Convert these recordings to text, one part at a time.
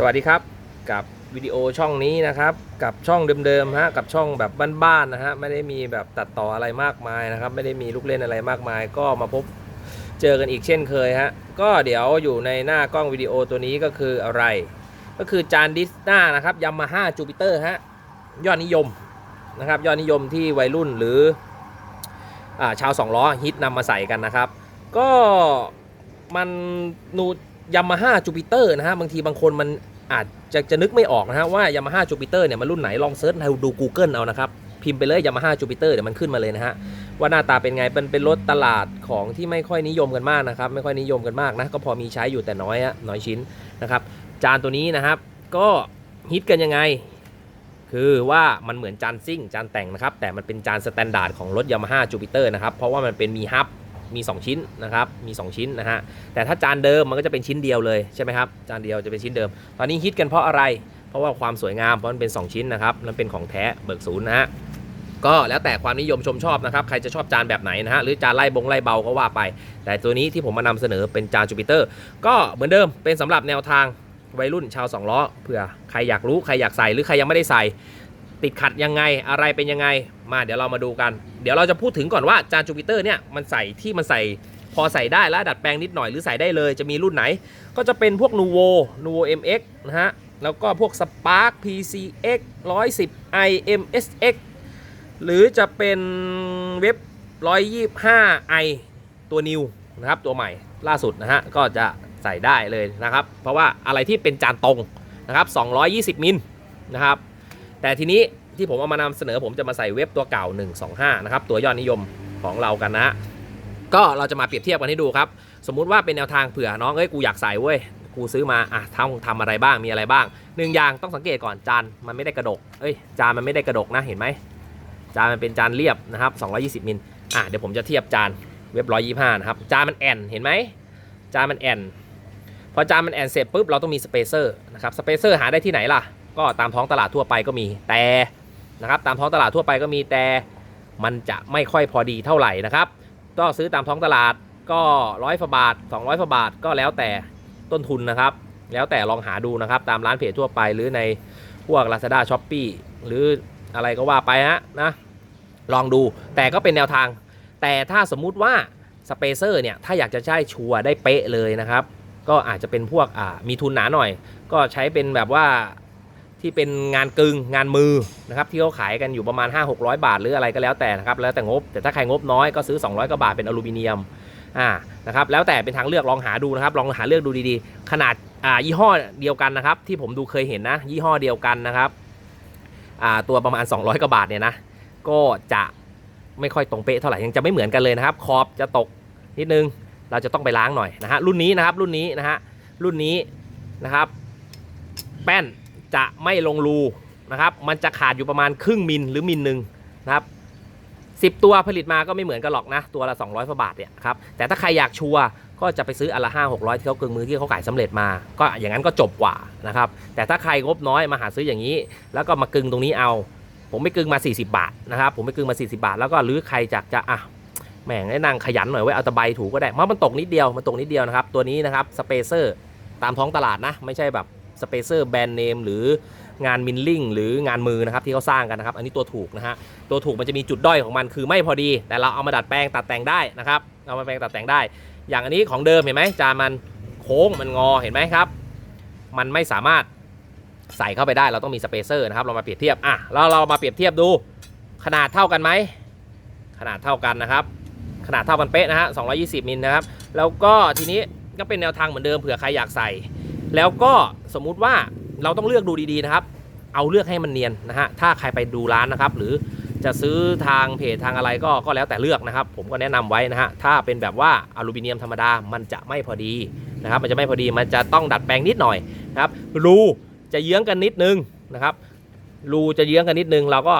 สวัสดีครับกับวิดีโอช่องนี้นะครับ กับช่องเดิมๆฮะกับช่องแบบบ้านๆนะฮะไม่ได้มีแบบตัดต่ออะไรมากมายนะครับ ไม่ได้มีลูกเล่นอะไรมากมาย ก็มาพบเจอกันอีกเช่นเคยฮะก็เดี๋ยวอยู่ในหน้ากล้องวิดีโอตัวนี้ก็คืออะไร ก็คือจานดิสนานะครับยามาฮ่าจูปิเตอร์ฮะยอดนิยมนะครับ ยอดนิยมที่วัยรุ่นหรืออชาวสองล้อฮิตนำมาใส่กันนะครับ ก็มันนู ยามาฮ่าจูปิเตอร์นะฮะบางทีบางคนมันอาจจะจะนึกไม่ออกนะฮะว่ายามาฮ่าจูปิเตอร์เนี่ยมันรุ่นไหนลองเซิร์ชดู Google เอานะครับ พิมพ์ไปเลยยามาฮ่าจูปิเตอร์เดี๋ยวมันขึ้นมาเลยนะฮะว่าหน้าตาเป็นไงเป็นเป็นรถตลาดของที่ไม่ค่อยนิยมกันมากนะครับ ไม่ค่อยนิยมกันมากนะก็พอมีใช้อยู่แต่น้อยอะน้อยชิ้นนะครับจานตัวนี้นะครับก็ฮิตกันยังไง คือว่ามันเหมือนจานซิ่งจานแต่งนะครับแต่มันเป็นจานสแตนดาร์ดของรถ Yamaha Jupiter นะครับเพราะว่ามันเป็นมีฮับ มี 2 ชิ้นนะครับมี 2 ชิ้นนะฮะแต่ถ้าจานเดิมมันก็จะเป็นชิ้นเดียวเลยใช่ไหมครับจานเดียวจะเป็นชิ้นเดิม ตอนนี้ฮิตกันเพราะอะไร เพราะว่าความสวยงามเพราะมันเป็น 2 ชิ้นนะครับมันเป็นของแท้เบิกศูนย์นะฮะก็แล้วแต่ความนิยมชมชอบนะครับ ใครจะชอบจานแบบไหนนะฮะ หรือจานไล่บงไล่เบาก็ว่าไป แต่ตัวนี้ที่ผมมานำเสนอเป็นจานจูปิเตอร์ ก็เหมือนเดิมเป็นสำหรับแนวทางวัยรุ่นชาวสองล้อเผื่อใครอยากรู้ใครอยากใส่หรือใครยังไม่ได้ใส่ ติดขัดยังไงอะไรเป็นยังไงมาเดี๋ยวเรามาดูกัน เดี๋ยวเราจะพูดถึงก่อนว่าจานจูปิเตอร์เนี่ยมันใส่ที่มันใส่พอใส่ได้แล้วดัดแปลงนิดหน่อยหรือใส่ได้เลยจะมีรุ่นไหน ก็จะเป็นพวก Nuvo Nuvo MX นะฮะ แล้วก็พวก Spark PCX 110 IMSX หรือจะเป็นเว็บ 125i ตัวนิวนะครับ ตัวใหม่ล่าสุดนะฮะ ก็จะใส่ได้เลยนะครับ เพราะว่าอะไรที่เป็นจานตรงนะครับ 220 มิลนะครับ แต่ทีนี้ที่ผมเอามานำเสนอผมจะมาใส่เว็บตัวเก่า 125 นะครับ ตัวยอดนิยมของเรากันนะฮะก็เราจะมาเปรียบเทียบกันให้ดูครับ สมมุติว่าเป็นแนวทางเผื่อน้องเอ้ยกูอยากใส่เว้ยกูซื้อมาอะทำทำอะไรบ้างมีอะไรบ้างหนึ่งอย่างต้องสังเกตก่อนจานมันไม่ได้กระดกเอ้ยจานมันไม่ได้กระดกนะเห็นไหมจานมันเป็นจานเรียบนะครับ 220มิลอะเดี๋ยวผมจะเทียบจานเว็บ125นะครับจานมันแอนเห็นไหมจานมันแอนพอจานมันแอนเสร็จปุ๊บเราต้องมีสเปเซอร์นะครับสเปเซอร์หาได้ที่ไหนล่ะ ก็ตามท้องตลาดทั่วไปก็มีแต่นะครับตามท้องตลาดทั่วไปก็มีแต่มันจะไม่ค่อยพอดีเท่าไหร่นะครับก็ซื้อตามท้องตลาดก็ร้อยฝาบาท 200ฝาบาทก็แล้วแต่ต้นทุนนะครับ แล้วแต่ลองหาดูนะครับ ตามร้านเพจทั่วไปหรือในพวก Lazada s h o p e e หรืออะไรก็ว่าไปฮะนะลองดูแต่ก็เป็นแนวทาง แต่ถ้าสมมุติว่าสเปเซอร์เนี่ยถ้าอยากจะใช้ชัวร์ได้เป๊ะเลยนะครับ ก็อาจจะเป็นพวกอ่ามีทุนหนาหน่อย ก็ใช้เป็นแบบว่า ที่เป็นงานกึงงานมือนะครับที่เขาขายกันอยู่ประมาณ 5 600 บาท หรืออะไรก็แล้วแต่นะครับแล้วแต่งบ แต่ถ้าใครงบน้อยก็ซื้อ 200กว่าบาทเป็นอลูมิเนียมอ่านะครับแล้วแต่เป็นทางเลือกลองหาดูนะครับลองหาเลือกดูดีๆ ขนาดอ่ายี่ห้อเดียวกันนะครับที่ผมดูเคยเห็นนะ ยี่ห้อเดียวกันนะครับอ่าตัวประมาณ 200กว่าบาทเนี่ยนะก็จะไม่ค่อยตรงเป๊ะเท่าไหร่ยังจะไม่เหมือนกันเลยนะครับขอบจะตกนิดนึงเราจะต้องไปล้างหน่อยนะฮะรุ่นนี้นะครับรุ่นนี้นะฮะรุ่นนี้นะครับแป้น จะไม่ลงรูนะครับ มันจะขาดอยู่ประมาณครึ่งมิลหรือมิลหนึ่งนะครับสิบตัวผลิตมาก็ไม่เหมือนกันหรอกนะ ตัวละ 200กว่าบาทเนี่ยครับแต่ถ้าใครอยากชัวร์ก็จะไปซื้ออันละห้าหกร้อยที่เขากึ่งมือที่เขาขายสำเร็จมา ก็อย่างนั้นก็จบกว่านะครับแต่ถ้าใครงบน้อยมาหาซื้ออย่างนี้ แล้วก็มากึงตรงนี้เอา ผมไม่กึงมา 40 บาทนะครับผมไม่กึงมา 40 บาท แล้วก็หรือใครจากจะอะแม่งให้นางขยันหน่อยไว้เอาตะไบถูก็ได้เพราะมันตกนิดเดียวมันตกนิดเดียวนะครับตัวนี้นะครับสเปเซอร์ตามท้องตลาดนะ ไม่ใช่แบบ สเปเซอร์แบรนด์เนมหรืองานมิลลิ่งหรืองานมือนะครับที่เขาสร้างกันนะครับ อันนี้ตัวถูกนะฮะตัวถูกมันจะมีจุดด้อยของมันคือไม่พอดี แต่เราเอามาดัดแปลงตัดแต่งได้นะครับเอามาแปลงตัดแต่งได้ อย่างอันนี้ของเดิมเห็นไหมจานมันโค้งมันงอเห็นไหมครับ มันไม่สามารถใส่เข้าไปได้เราต้องมีสเปเซอร์นะครับเรามาเปรียบเทียบอะเราเรามาเปรียบเทียบดูขนาดเท่ากันไหมขนาดเท่ากันนะครับ ขนาดเท่ากันเป๊ะนะฮะ220มิลนะครับแล้วก็ทีนี้ก็เป็นแนวทางเหมือนเดิมเผื่อใครอยากใส่ แล้วก็สมมุติว่าเราต้องเลือกดูดีๆนะครับ เอาเลือกให้มันเนียนนะฮะ ถ้าใครไปดูร้านนะครับ หรือจะซื้อทางเพจทางอะไรก็ก็แล้วแต่เลือกนะครับ ผมก็แนะนำไว้นะฮะ ถ้าเป็นแบบว่าอลูมิเนียมธรรมดา มันจะไม่พอดีนะครับ มันจะไม่พอดี มันจะต้องดัดแปลงนิดหน่อยนะครับ รูจะเยื้องกันนิดนึงนะครับ รูจะเยื้องกันนิดนึง เราก็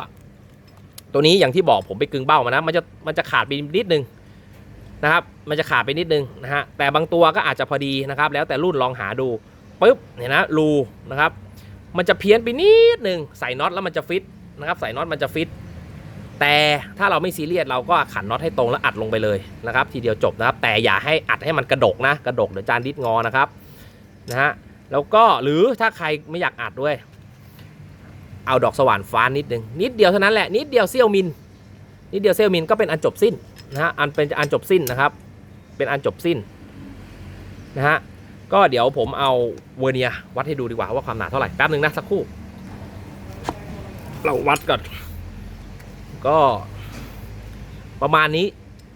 ตัวนี้อย่างที่บอกผมไปกึงเบ้ามานะ มันจะมันจะขาดไปนิดนึงนะครับ มันจะขาดไปนิดนึงนะฮะ แต่บางตัวก็อาจจะพอดีนะครับ แล้วแต่รุ่นลองหาดู ปุ๊บเนี่ยนะรูนะครับ มันจะเพี้ยนไปนิดหนึ่งใส่น็อตแล้วมันจะฟิตนะครับใส่น็อตมันจะฟิต แต่ถ้าเราไม่ซีเรียสเราก็ขันน็อตให้ตรงแล้วอัดลงไปเลยนะครับ ทีเดียวจบนะครับ แต่อย่าให้อัดให้มันกระดกนะ กระดกเดี๋ยวจานดิสงอนะครับนะฮะแล้วก็หรือถ้าใครไม่อยากอัดด้วย เอาดอกสว่านฟ้านิดนึงนิดเดียวเท่านั้นแหละนิดเดียวเซี่ยวมิลนิดเดียวเซี่ยวมิลก็เป็นอันจบสิ้นนะฮะอันเป็นอันจบสิ้นนะครับ เป็นอันจบสิ้นนะฮะ ก็เดี๋ยวผมเอาเวอร์เนียวัดให้ดูดีกว่าว่าความหนาเท่าไหร่แป๊บหนึ่งนะสักครู่ เราวัดก่อน ก็ประมาณนี้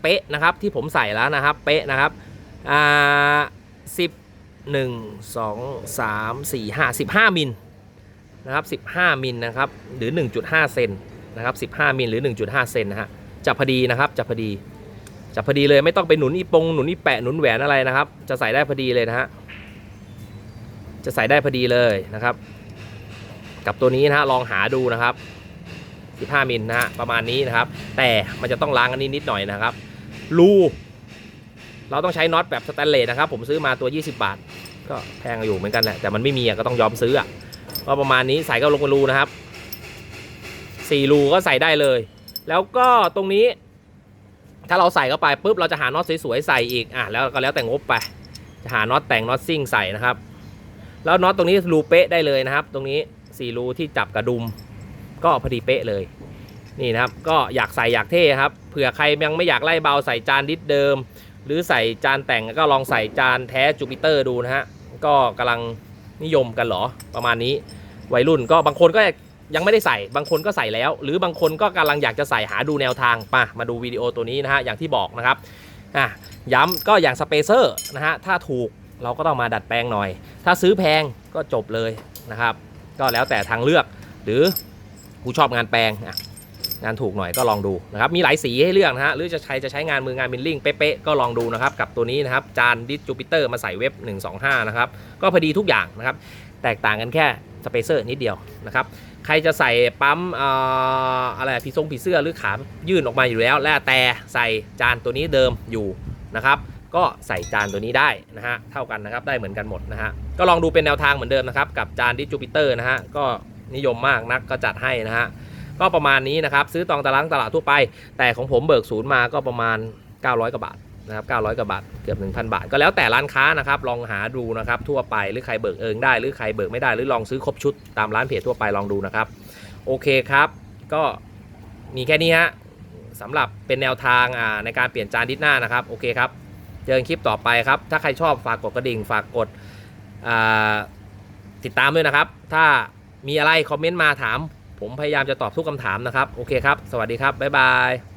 เป๊ะนะครับที่ผมใส่แล้วนะครับ เป๊ะนะครับอ่าสิบหนึ่งสองสามสี่ห้าสิบห้ามิลนะครับสิบห้ามิลนะครับหรือ1.5เซนนะครับสิบห้ามิลหรือ1.5เซนนะฮะจะพอดีนะครับจะพอดีจะพอดีเลยไม่ต้องไปหนุนอีปงหนุนอีแปะหนุนแหวนอะไรนะครับ จะใส่ได้พอดีเลยนะฮะ จะใส่ได้พอดีเลยนะครับ กับตัวนี้นะฮะลองหาดูนะครับ 15มิลนะฮะประมาณนี้นะครับ แต่มันจะต้องล้างอันนี้นิดหน่อยนะครับรูเราต้องใช้น็อตแบบสแตนเลสนะครับ ผมซื้อมาตัว 20 บาท ก็แพงอยู่เหมือนกันแหละแต่มันไม่มีก็ต้องยอมซื้ออะก็ประมาณนี้ใส่ก็ลงเป็นรูนะครับ4รูก็ใส่ได้เลย แล้วก็ตรงนี้ ถ้าเราใส่เข้าไปปุ๊บเราจะหาน็อตสวยๆใส่อีกอะแล้วก็แล้วแต่งบไปจะหาน็อตแต่งน็อตซิ่งใส่นะครับ แล้วน็อตตรงนี้รูเป๊ะได้เลยนะครับ ตรงนี้4รูที่จับกระดุม ก็พอดีเป๊ะเลยนี่นะครับก็อยากใส่อยากเท่ครับเผื่อใครยังไม่อยากไล่เบาใส่จานดิสเดิม หรือใส่จานแต่งก็ลองใส่จานแท้จูปิเตอร์ดูนะฮะก็กำลังนิยมกันหรอประมาณนี้วัยรุ่นก็บางคนก็ยังไม่ได้ใส่บางคนก็ใส่แล้ว หรือบางคนก็กำลังอยากจะใส่หาดูแนวทางมามาดูวิดีโอตัวนี้นะฮะอย่างที่บอกนะครับอะย้ำก็อย่างสเปเซอร์นะฮะถ้าถูกเราก็ต้องมาดัดแปลงหน่อย ถ้าซื้อแพงก็จบเลยนะครับ ก็แล้วแต่ทางเลือก หรือกูชอบงานแปลงงานถูกหน่อยก็ลองดูนะครับมีหลายสีให้เลือกนะฮะหรือจะใช้จะใช้งานมืองานมิลลิ่งเป๊ะๆก็ลองดูนะครับกับตัวนี้นะครับจานดิสจูปิเตอร์มาใส่เว็บ 125 นะครับก็พอดีทุกอย่างนะครับแตกต่างกันแค่สเปเซอร์นิดเดียวนะครับใครจะใส่ปั๊มอ่ออะไรผีทรงผีเสื้อหรือขายื่นออกมาอยู่แล้ว แล้วแต่ใส่จานตัวนี้เดิมอยู่นะครับ ก็ใส่จานตัวนี้ได้นะฮะเท่ากันนะครับได้เหมือนกันหมดนะฮะก็ลองดูเป็นแนวทางเหมือนเดิมนะครับกับจานดิจูปิเตอร์นะฮะก็นิยมมากนักก็จัดให้นะฮะก็ประมาณนี้นะครับซื้อตองตลาดตลาดทั่วไป แต่ของผมเบิกศูนย์มาก็ประมาณ 900กว่าบาทนะครับ900กว่าบาทเกือบ 1,000 บาท ก็แล้วแต่ร้านค้านะครับลองหาดูนะครับทั่วไปหรือใครเบิกเองได้หรือใครเบิกไม่ได้หรือลองซื้อครบชุดตามร้านเพจทั่วไปลองดูนะครับโอเคครับ ก็มีแค่นี้ฮะสำหรับเป็นแนวทางอ่าในการเปลี่ยนจานดิสหน้านะครับโอเคครับ เจอกันคลิปต่อไปครับ ถ้าใครชอบฝากกดกระดิ่ง ฝากกดติดตามด้วยนะครับ ถ้ามีอะไรคอมเมนต์มาถาม ผมพยายามจะตอบทุกคำถามนะครับ โอเคครับ สวัสดีครับ บ๊ายบาย